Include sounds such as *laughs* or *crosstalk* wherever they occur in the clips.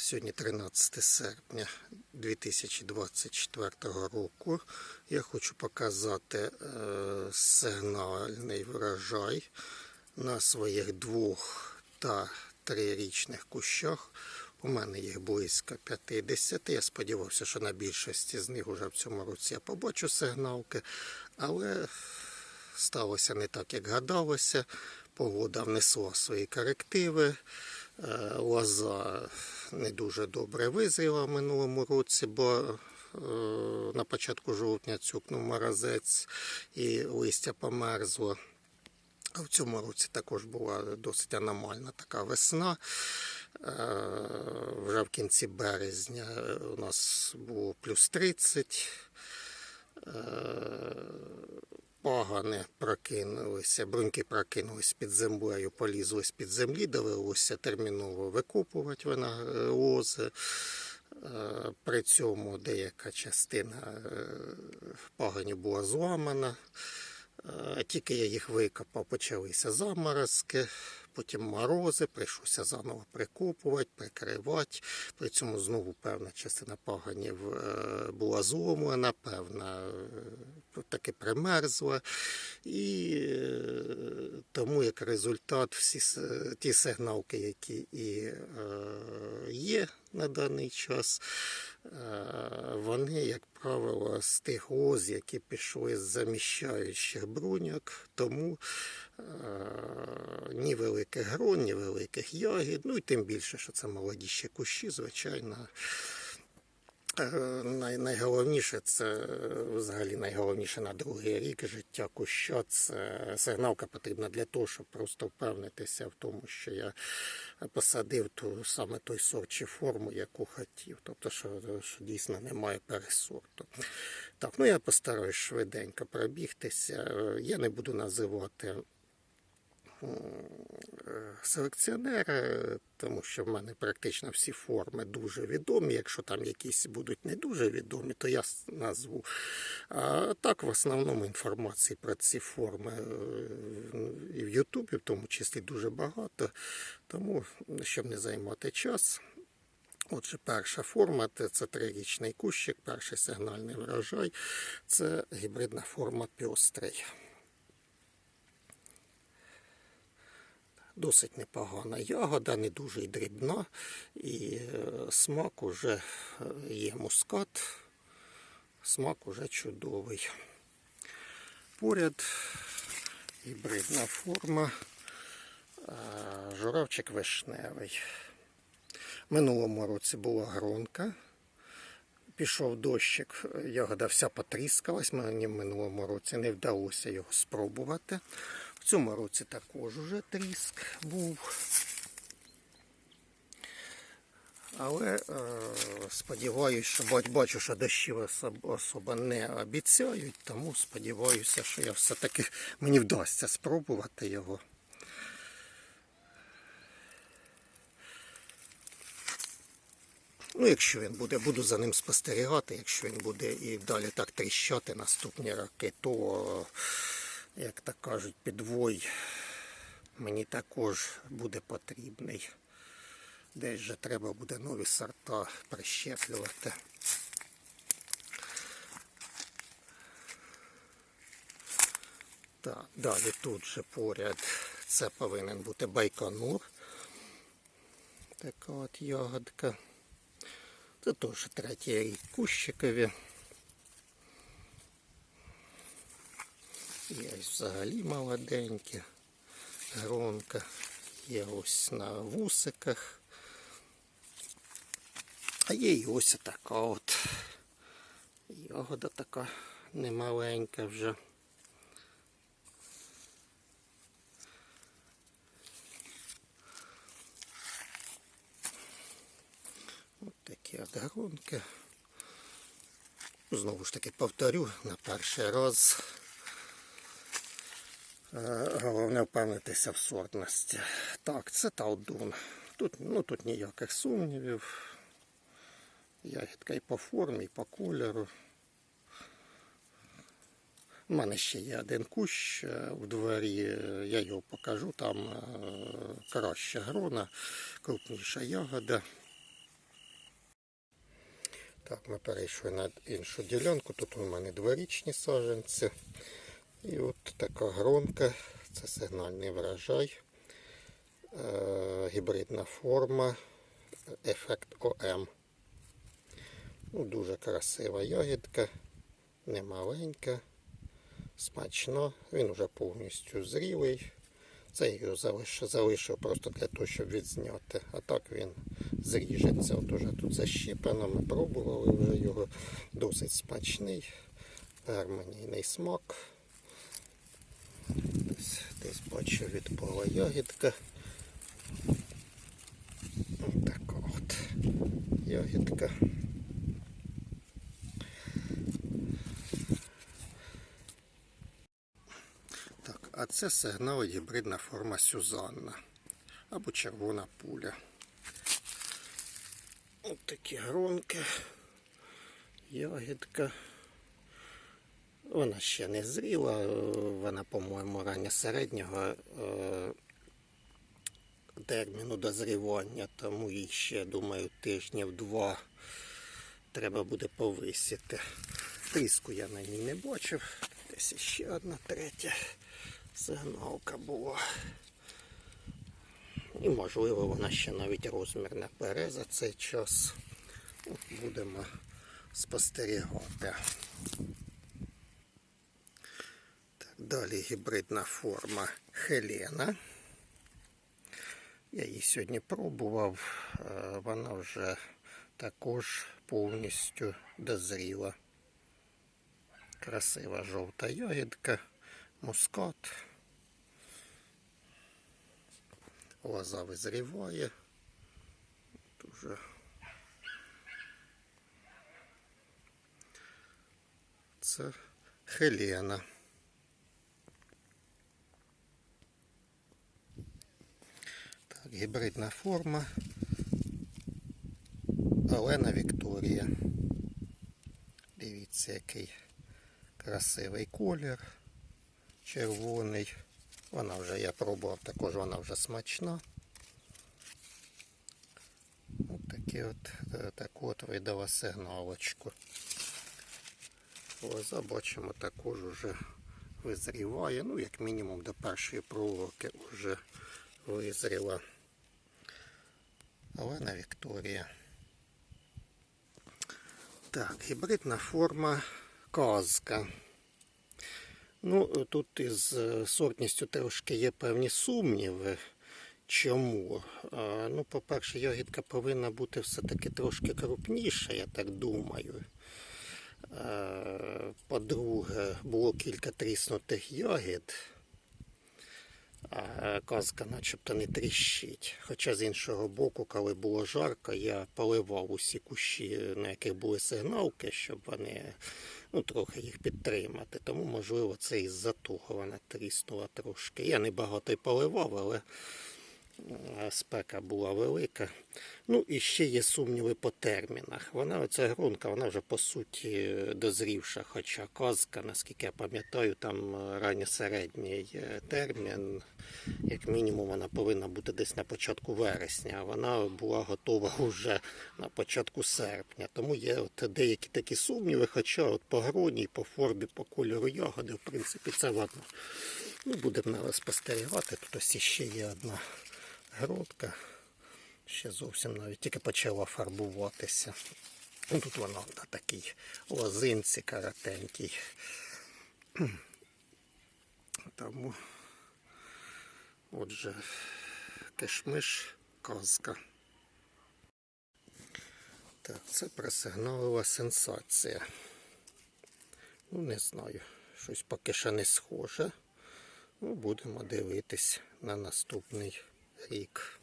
Сьогодні 13 серпня 2024 року. Я хочу показати е, сигнальний врожай на своїх двох та трирічних кущах. У мене їх близько 50. Я сподівався, що на більшості з них вже в цьому році я побачу сигналки, але сталося не так, як гадалося. Погода внесла свої корективи. Е, Лоза не дуже добре визріла в минулому році, бо е, на початку жовтня цюкнув морозець і листя померзло. А в цьому році також була досить аномальна така весна. Е, Вже в кінці березня у нас було плюс 30. Пагани прокинулися, бруньки прокинулись під землею, полізли з під землі, довелося терміново викопувати вона е. Е, При цьому деяка частина е, паганів була зламана. Тільки я їх викопав, почалися заморозки, потім морози, прийшлося заново прикопувати, прикривати. При цьому знову певна частина паганів е, була зломлена, певна е, таки примерзла. І е, тому як результат всі ті сигналки, які і є на даний час, вони, як правило, з тих лоз, які пішли з заміщаючих бруньок, тому ні великих грон, ні великих ягід, ну і тим більше, що це молоді ще кущі, звичайно. Е, найголовніше це е, взагалі найголовніше на другий рік життя куща. Це сигналка потрібна для того, щоб просто впевнитися в тому, що я посадив ту саме той сорт чи форму, яку хотів. Тобто, що, що дійсно немає пересорту. Так, ну я постараюсь швиденько пробігтися. Е, Я не буду називати селекціонера, тому що в мене практично всі форми дуже відомі. Якщо там якісь будуть не дуже відомі, то я назву. А так, в основному інформації про ці форми е, і в Ютубі, в тому числі, дуже багато. Тому, щоб не займати час. Отже, перша форма це, трирічний кущик, перший сигнальний врожай. Це гібридна форма пьострий. Досить непогана ягода, не дуже дрібна, і е, смак уже е, є мускат, смак уже чудовий. Поряд гібридна форма, журавчик вишневий. Минулому році була гронка. Пішов дощик, ягода вся потріскалась, мені в минулому році не вдалося його спробувати. Цьому році також уже тріск був. Але е, сподіваюся, що бачу, що дощів особ- особо не обіцяють, тому сподіваюся, що я все-таки мені вдасться спробувати його. Ну, якщо він буде, буду за ним спостерігати, якщо він буде і далі так тріщати наступні роки, то, як так кажуть, підвой мені також буде потрібний. Десь же треба буде нові сорта прищеплювати. Так, далі тут же поряд це повинен бути байконур. Така от ягодка. Це теж третій рік кущикові. Є взагалі молоденькі. Гронка є ось на вусиках. А є і ось така от. Ягода така немаленька вже. Ось такі от гронки. Знову ж таки повторю на перший раз. Е, Головне впевнитися в сортності. Так, це талдун. Тут, ну, тут ніяких сумнівів. Ягідка і по формі, і по кольору. У мене ще є один кущ в дворі, е, я його покажу, там е, краща грона, крупніша ягода. Так, ми перейшли на іншу ділянку. Тут у мене дворічні саджанці. І от така гронка. Це сигнальний врожай. Е, гібридна форма. Ефект ОМ. Ну, дуже красива ягідка, не маленька, смачно. Він вже повністю зрілий. Це його залишив, залишив просто для того, щоб відзняти. А так він зріжеться. От уже тут защіпано, ми пробували вже його досить смачний, гармонійний смак. Десь, бачу відпала ягідка. Ось така от ягідка. Так, а це сигнал гібридна форма Сюзанна або червона пуля. Ось такі гронки, ягідка. Вона ще не зріла, е, вона, по-моєму, рання середнього е, терміну дозрівання, тому їй ще, думаю, тижнів два треба буде повисіти. Тріску я на ній не бачив. Десь ще одна третя сигналка була. І можливо вона ще навіть розмірна бере за цей час. Ну, Будемо спостерігати. Так, далі гібридна форма Хелена. Я її сьогодні пробував, е, вона вже також повністю дозріла. Красива жовта ягідка, мускат. Лоза визріває. Дуже це Хелена. Гібридна форма. Олена Вікторія. Дивіться, який красивий колір. Червоний. Вона вже я пробував, також вона вже смачна. Ось такі от, е, таку от видала сигналочку. Лоза бачимо також уже визріває. Ну, як мінімум до першої проволоки вже визріла. Олена Вікторія. Так, гібридна форма казка. Ну, тут із е, сортністю трошки є певні сумніви. Чому? Ну, по-перше, ягідка повинна бути все-таки трошки крупніша, я так думаю. Е, По-друге, було кілька тріснутих ягід. А казка начебто не тріщить. Хоча з іншого боку, коли було жарко, я поливав усі кущі, на яких були сигналки, щоб вони ну, трохи їх підтримати. Тому, можливо, це із-за тріснула трошки. Я не багато й поливав, але е, спека була велика. Ну і ще є сумніви по термінах. Вона, оця грунка, вона вже по суті дозрівша, хоча казка, наскільки я пам'ятаю, там е, ранньосередній е, термін, як мінімум, вона повинна бути десь на початку вересня, а вона була готова *laughs* вже на початку серпня. Тому є от деякі такі сумніви, хоча от по гроні, по формі, по кольору ягоди, в принципі, це ладно. Ну, будемо спостерігати. Тут ось ще є одна грудка. Ще зовсім навіть тільки почала фарбуватися. Ну, тут вона на такій лозинці коротенькій. *clears throat* Тому, отже, кишмиш казка. Так, це просигналила сенсація. Ну, не знаю, щось поки що не схоже. Ну, будемо дивитись на наступний рік.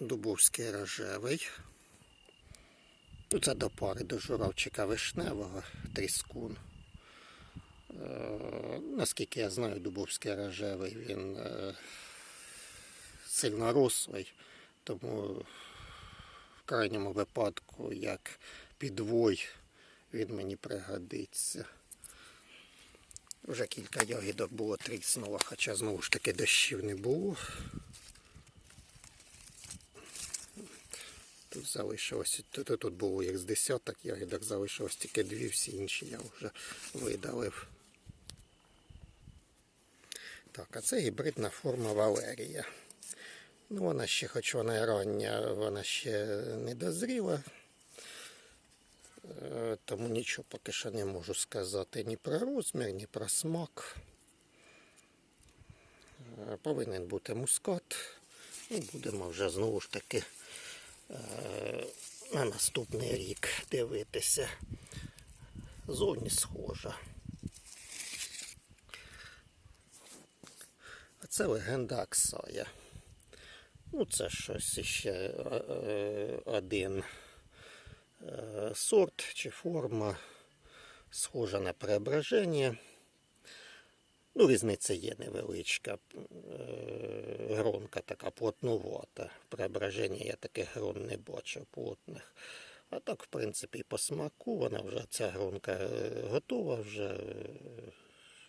Дубовський рожевий. Ну, це до пари до журавчика вишневого тріскун. Е, наскільки я знаю, Дубовський рожевий він е, сильно рослий, тому в крайньому випадку, як підвой, він мені пригодиться. Вже кілька ягідок було тріснуло, хоча знову ж таки дощів не було. Тут залишилось, тут, тут було як з десяток ягідок, залишилось тільки дві, всі інші я вже видалив. Так, а це гібридна форма Валерія. Ну, вона ще, хоч вона і рання, вона ще не дозріла. Е, Тому нічого поки що не можу сказати ні про розмір, ні про смак. Е, Повинен бути мускат. Ну, будемо вже знову ж таки е, на наступний рік дивитися. Зовні схожа. А це легенда Аксая. Ну, це щось ще е, е, один сорт чи форма, схожа на преображення. Ну, різниця є невеличка. Е, Гронка така плотнувата. Преображення я таких грон не бачив плотних. А так, в принципі, і по смаку вона вже ця гронка е, готова, вже е,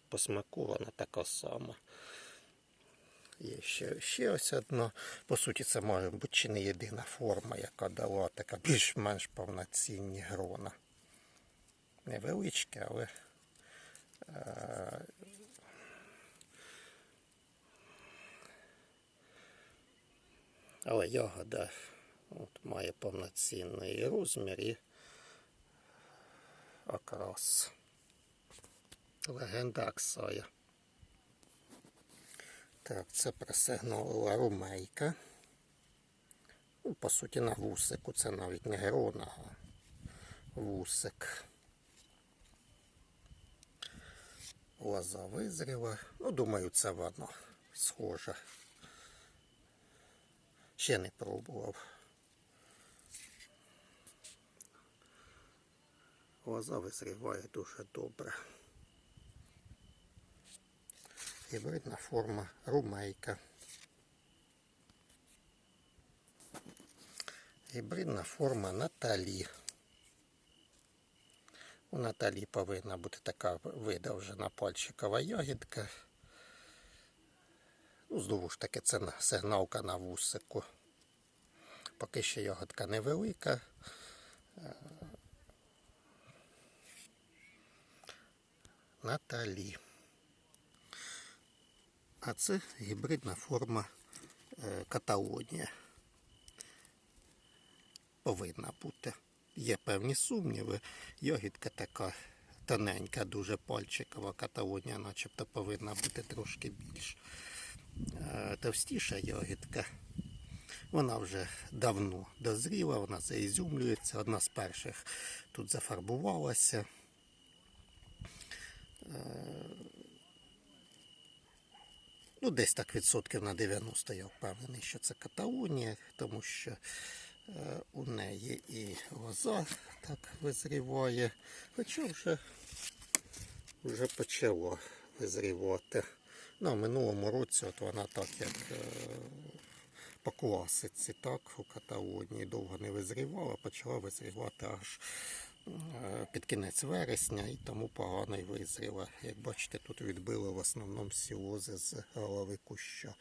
по смаку вона така сама. Є ще, ще ось одна. По суті, це може бути чи не єдина форма, яка дала така більш-менш повноцінні грона. Невеличкі, але е, але ягода от, має повноцінний розмір і окрас. Легенда Аксая. Так, це просигналила румейка. Ну, по суті, на вусику. Це навіть не герона, а вусик. Лоза визріла. Ну, думаю, це воно схоже. Ще не пробував. Лоза визріває дуже добре. Гібридна форма румейка. Гібридна форма Наталі. У Наталі повинна бути така видовжена пальчикова ягідка. Ну, знову ж таки, це сигналка на вусику. Поки що ягодка невелика. Наталі. А це гібридна форма е, Каталонія. Повинна бути. Є певні сумніви. Ягідка така тоненька, дуже пальчикова Каталонія, начебто повинна бути трошки більш е, товстіша ягідка. Вона вже давно дозріла, вона заізюмлюється. Одна з перших тут зафарбувалася. Ну, десь так відсотків на 90 я впевнений, що це Каталонія, тому що е, у неї і лоза так визріває. Хоча вже, вже почало визрівати. Ну, минулому році от вона так як е, по класиці, так, у Каталонії довго не визрівала, почала визрівати аж під кінець вересня і тому погано й визріла. Як бачите, тут відбили в основному сілози з голови куща.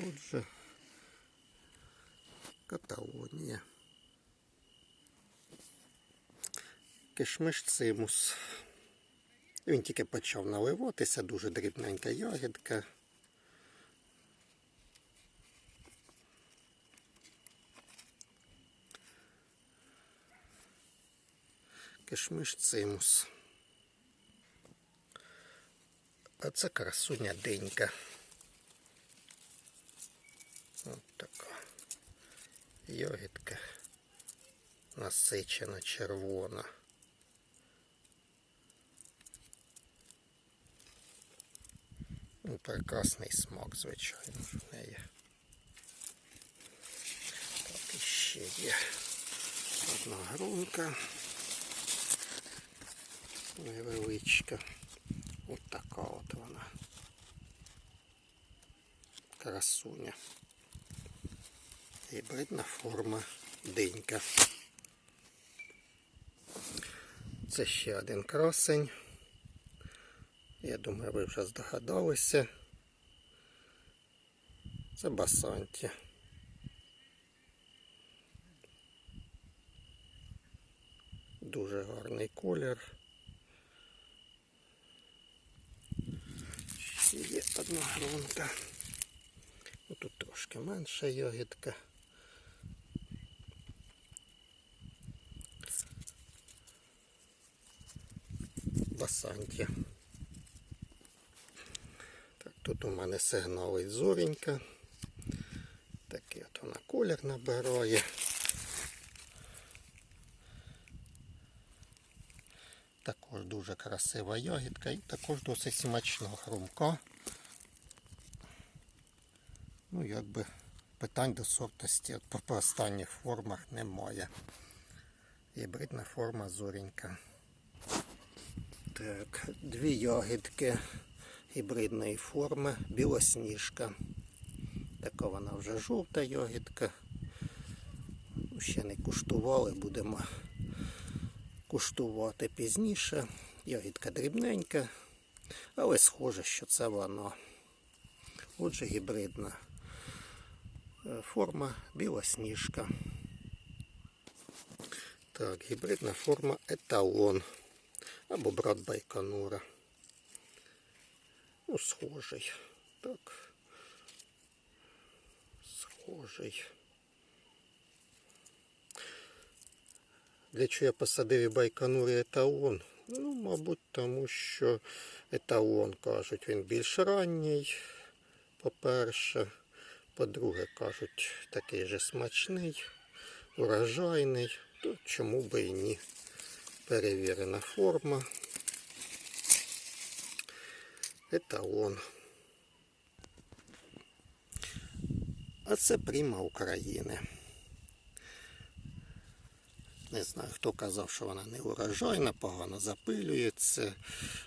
Отже, Каталонія. Кишмиш цимус. Він тільки почав наливатися, дуже дрібненька ягідка. Кишмиш цимус. А це красуня денька. От така. Ягідка насичена червона. Ну, прекрасний смак, звичайно, в неї. Так, і ще є одна грунка невеличка. От така от вона. Красуня. Гібридна форма денька. Це ще один красень. Я думаю, ви вже здогадалися. Це басанті. Дуже гарний колір. Одна гронка. Тут трошки менша ягідка. Басанті. Так, тут у мене сигналить зоренька. Такий от вона колір набирає. Також дуже красива ягідка і також досить смачна хрумка. Ну, якби питань до сортості по останніх формах немає. Гібридна форма зорінька. Так, дві ягідки гібридної форми, білосніжка. Така вона вже жовта ягідка. Ще не куштували, будемо куштувати пізніше. Ягідка дрібненька, але схоже, що це воно. Отже, гібридна форма білосніжка. Так, гібридна форма еталон або брат Байконура. Ну, схожий. Так. Схожий. Для чого я посадив і Байконур і? Ну, мабуть, тому що еталон, кажуть, він більш ранній, по-перше. По-друге, кажуть, такий же смачний, урожайний. То чому би і ні. Перевірена форма. Еталон. А це пріма України. Не знаю, хто казав, що вона не урожайна, погано запилюється.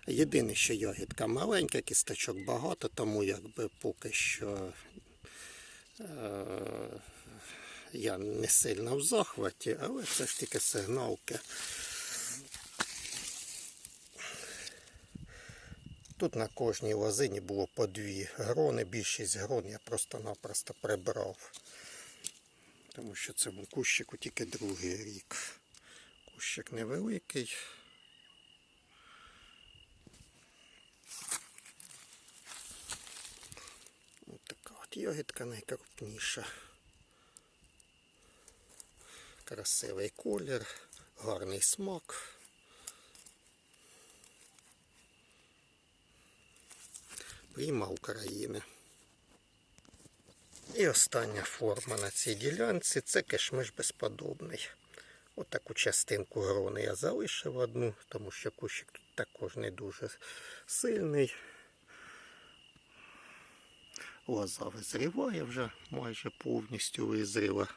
Єдине, що ягідка маленька, кісточок багато, тому якби поки що я не сильно в захваті, але це ж тільки сигналки. Тут на кожній лозині було по дві грони, більшість грон я просто-напросто прибрав. Тому що це був кущику тільки другий рік. Кущик невеликий. Ось така от ягідка найкрупніша. Красивий колір, гарний смак. Пріма України. І остання форма на цій ділянці це кишмиш безподобний. Отаку частинку грони я залишив одну, тому що кущик тут також не дуже сильний. Лоза визріває вже майже повністю визріла.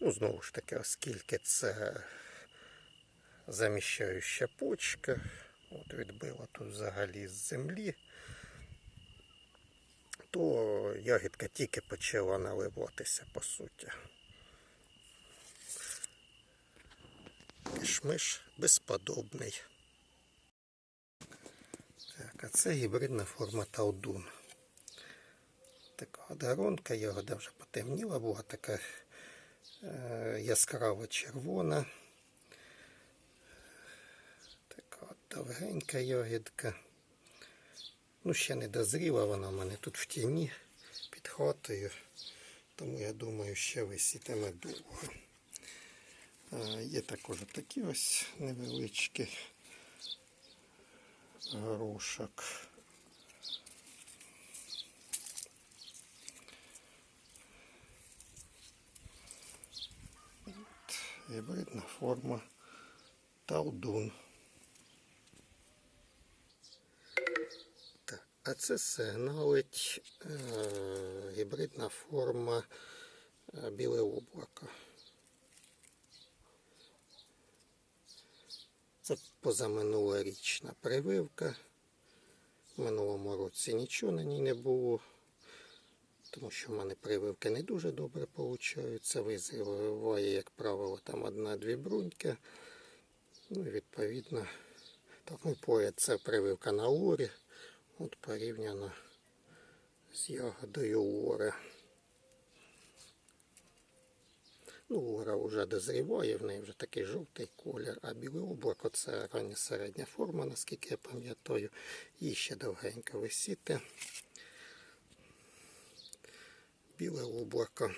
Ну, знову ж таки, оскільки це заміщаюча почка, от відбила тут взагалі з землі, то ягідка тільки почала наливатися по суті. Кишмиш безподобний. А це гібридна форма таудун. Така даронка, ягода вже потемніла, була така е, яскраво червона. Така от довгенька ягідка. Ну, ще не дозріла вона в мене тут в тіні під хатою. Тому я думаю, ще висітиме довго. Е, Є також такі ось невеличкі горошок. От, Гібридна форма талдун. Так, а це сигналить е, гібридна форма е, біле облако. Це позаминулорічна прививка. В минулому році нічого на ній не було, тому що в мене прививки не дуже добре получаються. Визриває, як правило, там одна-дві бруньки. Ну відповідно, так, ну, поряд це прививка на лорі. От порівняно з ягодою лори. Ну, угра вже дозріває, в неї вже такий жовтий колір, а біле облако це рання середня форма, наскільки я пам'ятаю. Їй ще довгенько висіти. Біле облако.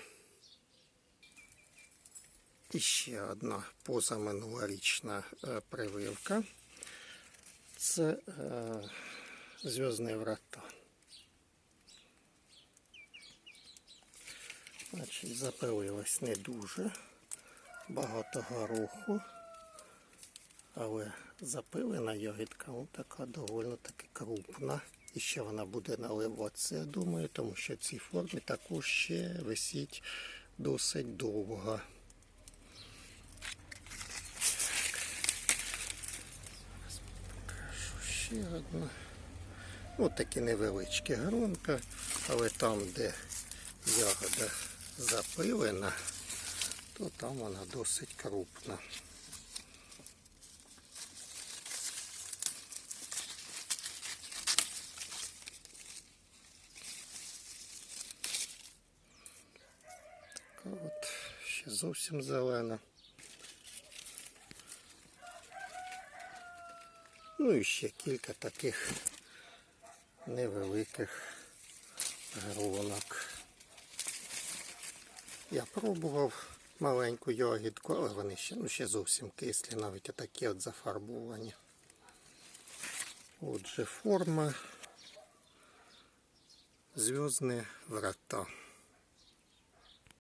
І ще одна позаминулорічна е, прививка. Це е, зв'язне врата. Значить, запилилось не дуже. Багато гороху. Але запилена ягідка ну, така доволі таки крупна. І ще вона буде наливатися, я думаю, тому що в цій формі також ще висіть досить довго. Ще одна. Ось такі невеличкі гронка, але там, де ягода запилена, то там вона досить крупна. От ще зовсім зелена. Ну і ще кілька таких невеликих гронок. Я пробував маленьку ягідку, але вони ще, ну, ще зовсім кислі, навіть отакі от зафарбовані. Отже, форма зв'язні врата.